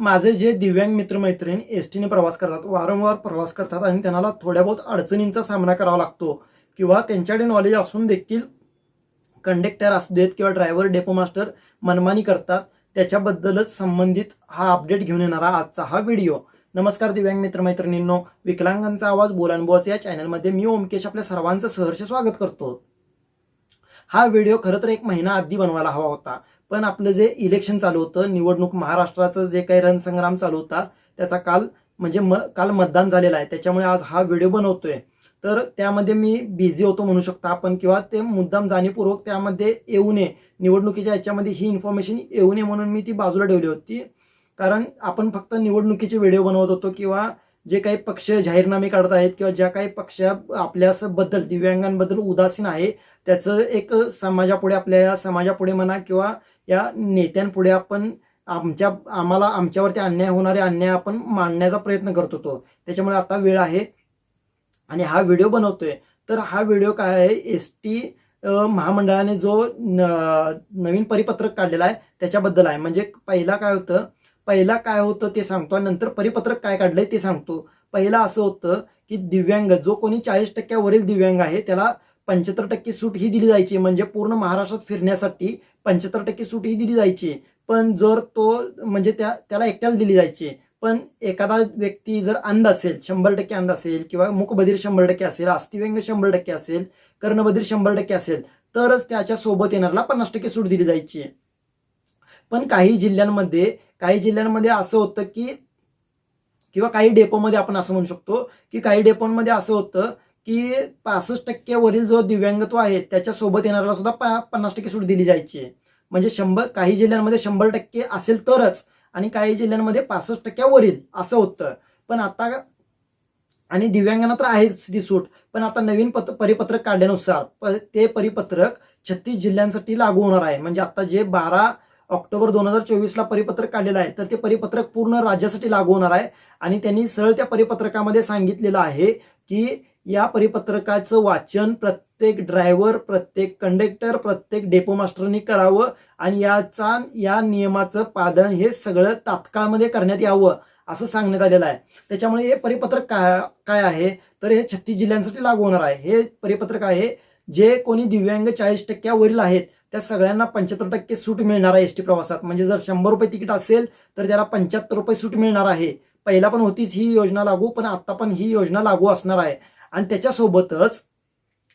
माझे जे दिव्यांग मित्रमैत्रीण एस टीने प्रवास करतात वारंवार प्रवास करतात आणि त्यांना थोड्या बहुत अडचणींचा सामना करावा लागतो किंवा त्यांच्याकडे नॉलेज असून देखील कंडक्टर असू देत किंवा ड्रायव्हर डेपो मास्टर मनमानी करतात त्याच्याबद्दलच संबंधित हा अपडेट घेऊन येणारा आजचा हा व्हिडिओ नमस्कार दिव्यांग मित्रमैत्रिणींनो विकलांगांचा आवाज बोलानबोच या चॅनलमध्ये मी ओमकेश आपल्या सर्वांचं सहर्ष स्वागत करतो. हा व्हिडिओ खरं तर एक महिना आधी बनवायला हवा होता. पण आपलं जे इलेक्शन चालू होतं निवडणूक महाराष्ट्राचं जे काही रणसंग्राम चालू होता त्याचा काल म्हणजे म काल मतदान झालेलं आहे. त्याच्यामुळे आज हा व्हिडिओ बनवतोय. तर त्यामध्ये मी बिझी होतो म्हणू शकता आपण किंवा ते मुद्दाम जाणीवपूर्वक त्यामध्ये येऊ नये. निवडणुकीच्या याच्यामध्ये ही इन्फॉर्मेशन येऊ नये म्हणून मी ती बाजूला ठेवली होती. कारण आपण फक्त निवडणुकीचे व्हिडिओ बनवत होतो किंवा जे काही पक्ष जाहीरनामे काढत आहेत किंवा ज्या काही पक्ष आपल्याबद्दल दिव्यांगांबद्दल उदासीन आहे त्याचं एक समाजापुढे आपल्या समाजापुढे म्हणा किंवा या नेत्यांपुढे आपण आमच्या आम्हाला आमच्यावरती अन्याय होणारे अन्याय आपण मांडण्याचा प्रयत्न करत होतो. त्याच्यामुळे आता वेळ आहे. आणि हा व्हिडिओ बनवतोय. तर हा व्हिडिओ काय आहे? एस टी महामंडळाने जो न- नवीन परिपत्रक काढलेला आहे त्याच्याबद्दल आहे. म्हणजे पहिला काय होतं? पहिला काय होतं ते सांगतो आणि नंतर परिपत्रक काय काढलंय ते सांगतो. पहिला असं होतं की दिव्यांग जो कोणी चाळीस टक्क्यावरील दिव्यांग आहे त्याला पंच्याहत्तर टक्के सूट ही दिली जायची म्हणजे पूर्ण महाराष्ट्रात फिरण्यासाठी पंच्याहत्तर टक्के सूट ही दिली जायची. पण जर तो म्हणजे त्या त्याला एकट्याला दिली जायची पण एखादा व्यक्ती जर अंध असेल शंभर टक्के अंध असेल किंवा मुखबधीर शंभर टक्के असेल अस्थिव्यंग शंभर टक्के असेल कर्णबधीर शंभर टक्के असेल तरच त्याच्या सोबत येणाऱ्याला पन्नास टक्के सूट दिली जायची. पण काही जिल्ह्यांमध्ये काही जिल्ह्यांमध्ये असं होतं की किंवा काही डेपोमध्ये आपण असं म्हणू शकतो की काही डेपोमध्ये असं होतं की पासष्ट टक्क्यावरील जो दिव्यांगत्व आहे त्याच्यासोबत येणाऱ्याला सुद्धा प- पन्नास टक्के सूट दिली जायची. म्हणजे शंभर काही जिल्ह्यांमध्ये शंभर टक्के असेल तरच आणि काही जिल्ह्यांमध्ये पासष्ट टक्क्यावरील असं होतं. पण आता आणि दिव्यांगांना तर आहेच ती सूट पण आता नवीन पत्र परिपत्रक काढल्यानुसार प- ते परिपत्रक छत्तीस जिल्ह्यांसाठी लागू होणार आहे. म्हणजे आता जे बारा ऑक्टोबर दोन हजार चोवीसला परिपत्रक काढलेलं आहे तर ते परिपत्रक पूर्ण राज्यासाठी लागू होणार आहे. आणि त्यांनी सरळ त्या परिपत्रकामध्ये सांगितलेलं आहे की या परिपत्रकाचं वाचन प्रत्येक ड्रायव्हर प्रत्येक कंडक्टर प्रत्येक डेपो मास्टरनी करावं आणि याचा या नियमाचं पालन हे सगळं तात्काळमध्ये करण्यात यावं असं सांगण्यात आलेलं आहे. त्याच्यामुळे हे परिपत्रक काय काय आहे? तर हे छत्तीस जिल्ह्यांसाठी लागू होणार आहे. हे परिपत्रक आहे जे कोणी दिव्यांग चाळीस टक्क्यावरील आहेत त्या सगळ्यांना पंच्याहत्तर टक्के सूट मिळणार आहे एस टी प्रवासात. म्हणजे जर शंभर रुपये तिकीट असेल तर त्याला पंच्याहत्तर रुपये सूट मिळणार आहे. पहिला पण होतीच ही योजना लागू पण आता पण ही योजना लागू असणार आहे. आणि त्याच्यासोबतच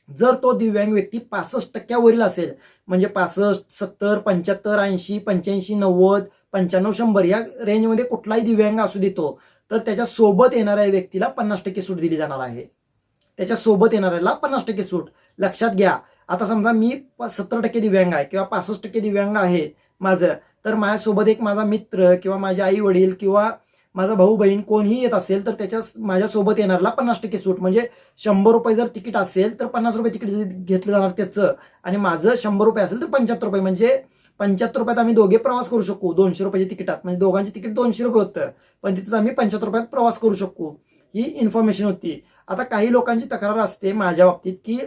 जर तो दिव्यांग व्यक्ती पासष्ट टक्क्यावरील असेल म्हणजे पासष्ट सत्तर पंच्याहत्तर ऐंशी पंच्याऐंशी नव्वद पंच्याण्णव शंभर या रेंजमध्ये कुठलाही दिव्यांग असू देतो तर त्याच्या सोबत येणाऱ्या व्यक्तीला पन्नास टक्के सूट दिली जाणार आहे. त्याच्या सोबत येणाऱ्याला पन्नास टक्के सूट. लक्षात घ्या आता समजा मी सत्तर टक्के दिव्यांग आहे किंवा पासष्ट टक्के दिव्यांग आहे माझं तर माझ्यासोबत एक माझा मित्र किंवा माझे आई वडील किंवा माझा भाऊ बहीण कोणीही येत असेल तर त्याच्या माझ्यासोबत येणारला पन्नास टक्के सूट. म्हणजे शंभर रुपये जर तिकीट असेल तर पन्नास रुपये तिकीट घेतलं जाणार त्याचं आणि माझं शंभर रुपये असेल तर पंच्याहत्तर रुपये. म्हणजे पंच्याहत्तर रुपयात आम्ही दोघे प्रवास करू शकू दोनशे रुपयाच्या तिकिटात. म्हणजे दोघांचे तिकीट दोनशे रुपये होतं पण तिथं आम्ही पंच्याहत्तर रुपयात प्रवास करू शकू. ही इन्फॉर्मेशन होती. आता काही लोकांची तक्रार असते माझ्या बाबतीत की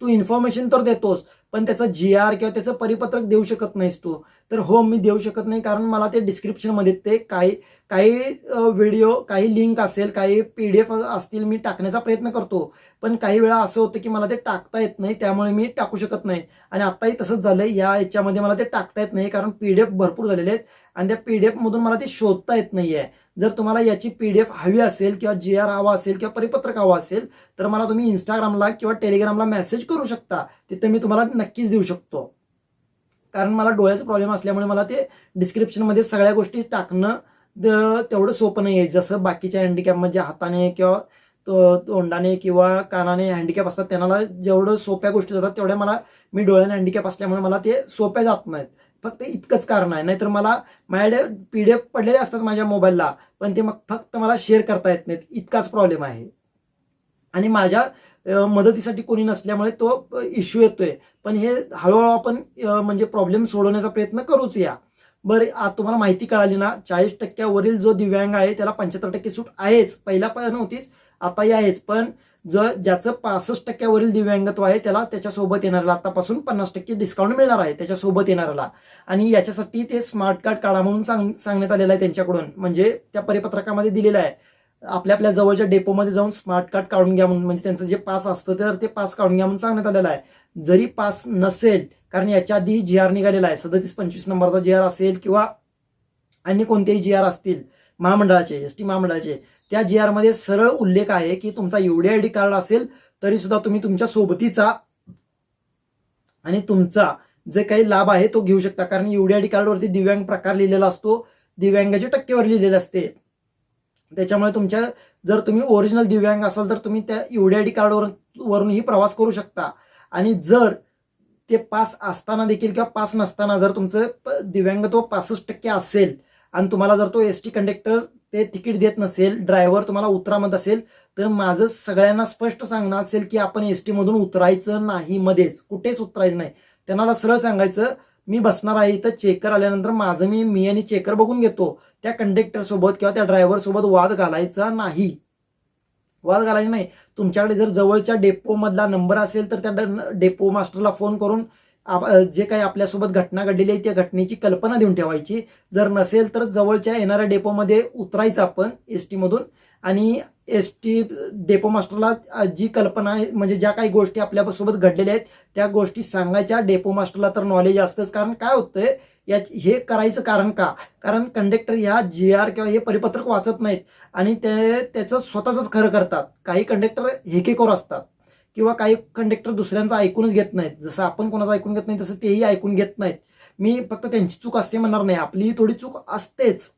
तू इन्फॉर्मेशन तर देतोस पण त्याचा जी आर किंवा त्याचं परिपत्रक देऊ शकत नाहीस तू. तर हो मी देऊ शकत नाही कारण मला ते डिस्क्रिप्शनमध्ये ते काही काही व्हिडिओ काही लिंक असेल काही पी डी एफ असतील मी टाकण्याचा प्रयत्न करतो. पण काही वेळा असं होतं की मला ते टाकता येत नाही त्यामुळे मी टाकू शकत नाही. आणि आत्ताही तसंच झालंय. या याच्यामध्ये मला ते टाकता येत नाही कारण पी डी एफ भरपूर झालेले आहेत. आणि त्या पी डी एफमधून मला ते शोधता येत नाही आहे जर तुम्हाला याची पी डी एफ हवी असेल किंवा जी आर हवा असेल किंवा परिपत्रक हवं असेल तर मला तुम्ही इंस्टाग्रामला किंवा टेलिग्रामला मेसेज करू शकता. तिथे मी तुम्हाला नक्कीच देऊ शकतो. कारण मला डोळ्याचा प्रॉब्लेम असल्यामुळे मला ते डिस्क्रिप्शनमध्ये सगळ्या गोष्टी टाकणं तेवढं सोपं नाही आहे जसं बाकीच्या हँडिकॅप म्हणजे हाताने किंवा तो- तोंडाने किंवा कानाने हँडिकॅप असतात त्यांना जेवढं सोप्या गोष्टी जातात तेवढ्या मला मी डोळ्याने हँडिकॅप असल्यामुळे मला ते सोप्या जात नाहीत. फक्त इतकंच कारण आहे. नाहीतर मला माझ्याकडे पी डी एफ पडलेले असतात माझ्या मोबाईलला पण ते मग फक्त मला शेअर करता येत नाहीत. इतकाच प्रॉब्लेम आहे. आणि माझ्या मदतीसाठी कोणी नसल्यामुळे तो इश्यू येतोय. पण हे हळूहळू आपण म्हणजे प्रॉब्लेम सोडवण्याचा प्रयत्न करूच या. बरं आज तुम्हाला माहिती कळाली ना चाळीस टक्क्यावरील जो दिव्यांग आहे त्याला पंच्याहत्तर टक्के सूट आहेच. पहिला पण नव्हतीच आताही आहेच. पण जो ज्याचं पासष्ट टक्क्यावरील दिव्यांगत्व आहे त्याला त्याच्यासोबत येणाऱ्याला आतापासून पन्नास टक्के डिस्काउंट मिळणार आहे त्याच्यासोबत येणाऱ्याला. आणि याच्यासाठी ते स्मार्ट कार्ड काढा म्हणून सांग सांगण्यात आलेलं आहे त्यांच्याकडून. म्हणजे त्या परिपत्रकामध्ये दिलेलं आहे. आपल्या आपल्या जवळच्या डेपोमध्ये जाऊन स्मार्ट कार्ड काढून घ्या म्हणून. म्हणजे त्यांचं जे पास असतं तर ते पास काढून घ्या म्हणून सांगण्यात आलेलं आहे. जरी पास नसेल कारण याच्या आधी जी आर निघालेला आहे. सदतीस पंचवीस नंबरचा जी आर असेल किंवा अन्य कोणतेही जी आर असतील महामंडळाचे एस टी महामंडळाचे त्या जी मध्ये सरळ उल्लेख आहे की तुमचा युडी आय डी कार्ड असेल तरी सुद्धा तुम्ही तुमच्या सोबतीचा आणि तुमचा जे काही लाभ आहे तो घेऊ शकता. कारण युडी आय डी कार्डवरती दिव्यांग प्रकार लिहिलेला असतो. दिव्यांगाची टक्केवारी लिहिलेली असते. त्याच्यामुळे तुमच्या जर तुम्ही ओरिजिनल दिव्यांग असाल तर तुम्ही त्या युडी आय डी कार्डवर वरूनही प्रवास करू शकता. आणि जर ते पास असताना देखील किंवा पास नसताना जर तुमचं प- दिव्यांगत्व पासष्ट टक्के असेल आणि तुम्हाला जर तो एस टी कंडक्टर ते तिकीट देत नसेल ड्रायव्हर तुम्हाला उतरा म्हणत असेल तर माझं सगळ्यांना स्पष्ट सांगणं असेल की आपण एस मधून उतरायचं नाही मध्येच. कुठेच उतरायचं नाही. त्यांना सरळ सांगायचं मी बसणार आहे इथं. चेकर आल्यानंतर माझं मी मी आणि चेकर बघून घेतो. त्या कंडक्टर सोबत किंवा त्या ड्रायव्हर सोबत वाद घालायचा नाही. वाद घालायचा नाही. तुमच्याकडे जर जवळच्या डेपो मधला नंबर असेल तर त्या ड- डेपो मास्टरला फोन करून जे काही आपल्यासोबत घटना घडलेली आहे त्या घटनेची कल्पना देऊन ठेवायची. जर नसेल तर जवळच्या येणाऱ्या डेपोमध्ये उतरायचं आपण एस मधून. आणि एस टी डेपो मास्टरला जी कल्पना आहे म्हणजे ज्या काही गोष्टी आपल्यासोबत घडलेल्या आहेत त्या गोष्टी सांगायच्या. डेपो मास्टरला तर नॉलेज असतंच. कारण काय होतंय या हे करायचं कारण का? कारण कंडक्टर ह्या जी आर किंवा हे परिपत्रक वाचत नाहीत. आणि ते त्याचं स्वतःच खरं करतात. काही कंडक्टर हेकेकोर असतात. किंवा काही कंडक्टर दुसऱ्यांचं ऐकूनच घेत नाहीत. जसं आपण कोणाचं ऐकून घेत नाही तसं तेही ऐकून घेत नाहीत. मी फक्त त्यांची चूक असते म्हणणार नाही. आपलीही थोडी चूक असतेच.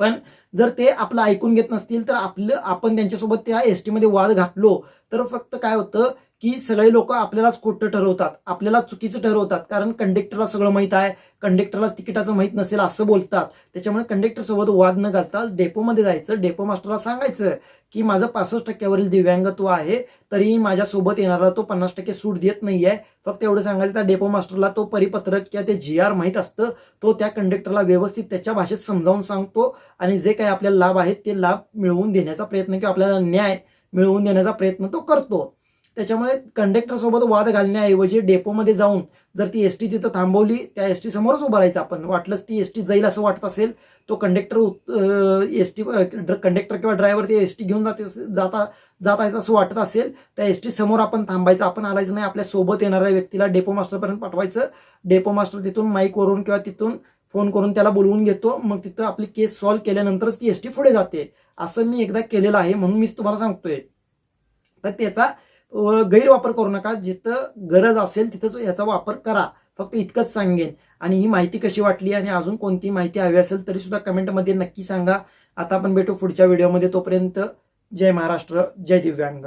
पण जर ते आपलं ऐकून घेत नसतील तर आपलं आपण त्यांच्यासोबत त्या एसमध्ये वाद घातलो तर फक्त काय होतं की सगळे लोक आपल्यालाच खोटं ठरवतात आपल्याला चुकीचं ठरवतात. कारण कंडक्टरला सगळं माहीत आहे कंडक्टरला तिकिटाचं माहीत नसेल असं बोलतात. त्याच्यामुळे कंडक्टरसोबत वाद न घालता डेपोमध्ये जायचं डेपो मास्टरला सांगायचं की माझं पासष्ट टक्क्यावरील दिव्यांगत्व आहे तरीही माझ्यासोबत येणारा तो पन्नास टक्के सूट देत नाही आहे फक्त एवढं सांगायचं त्या डेपो मास्टरला तो परिपत्रक किंवा ते जी आर माहीत असतं तो त्या कंडक्टरला व्यवस्थित त्याच्या भाषेत समजावून सांगतो आणि जे काही आपल्याला लाभ आहेत ते लाभ मिळवून देण्याचा प्रयत्न किंवा आपल्याला न्याय मिळवून देण्याचा प्रयत्न तो करतो. त्याच्यामुळे कंडक्टरसोबत वाद घालण्याऐवजी डेपोमध्ये जाऊन जर ती एस टी तिथं थांबवली त्या एस टी समोरच उभं राहायचं आपण. वाटलंच ती एस टी जाईल असं वाटत असेल तो कंडक्टर एस टी कंडक्टर किंवा ड्रायव्हर ते एस टी घेऊन जाते जाता जात आहेत असं वाटत असेल त्या एस टी समोर आपण थांबायचं आपण आलायचं नाही आपल्यासोबत येणाऱ्या व्यक्तीला डेपो मास्टरपर्यंत पाठवायचं. डेपो मास्टर तिथून माईकवरून किंवा तिथून फोन करून त्याला बोलवून घेतो. मग तिथं आपली केस सॉल्व केल्यानंतरच ती एस टी पुढे जाते. असं मी एकदा केलेलं आहे म्हणून मीच तुम्हाला सांगतोय. तर त्याचा गैरवापर करू नका. जिथं गरज असेल तिथंच याचा वापर करा. फक्त इतकंच सांगेन. आणि ही माहिती कशी वाटली आणि अजून कोणती माहिती हवी असेल तरी सुद्धा कमेंटमध्ये नक्की सांगा. आता आपण भेटू पुढच्या व्हिडिओमध्ये तोपर्यंत जय महाराष्ट्र जय दिव्यांग.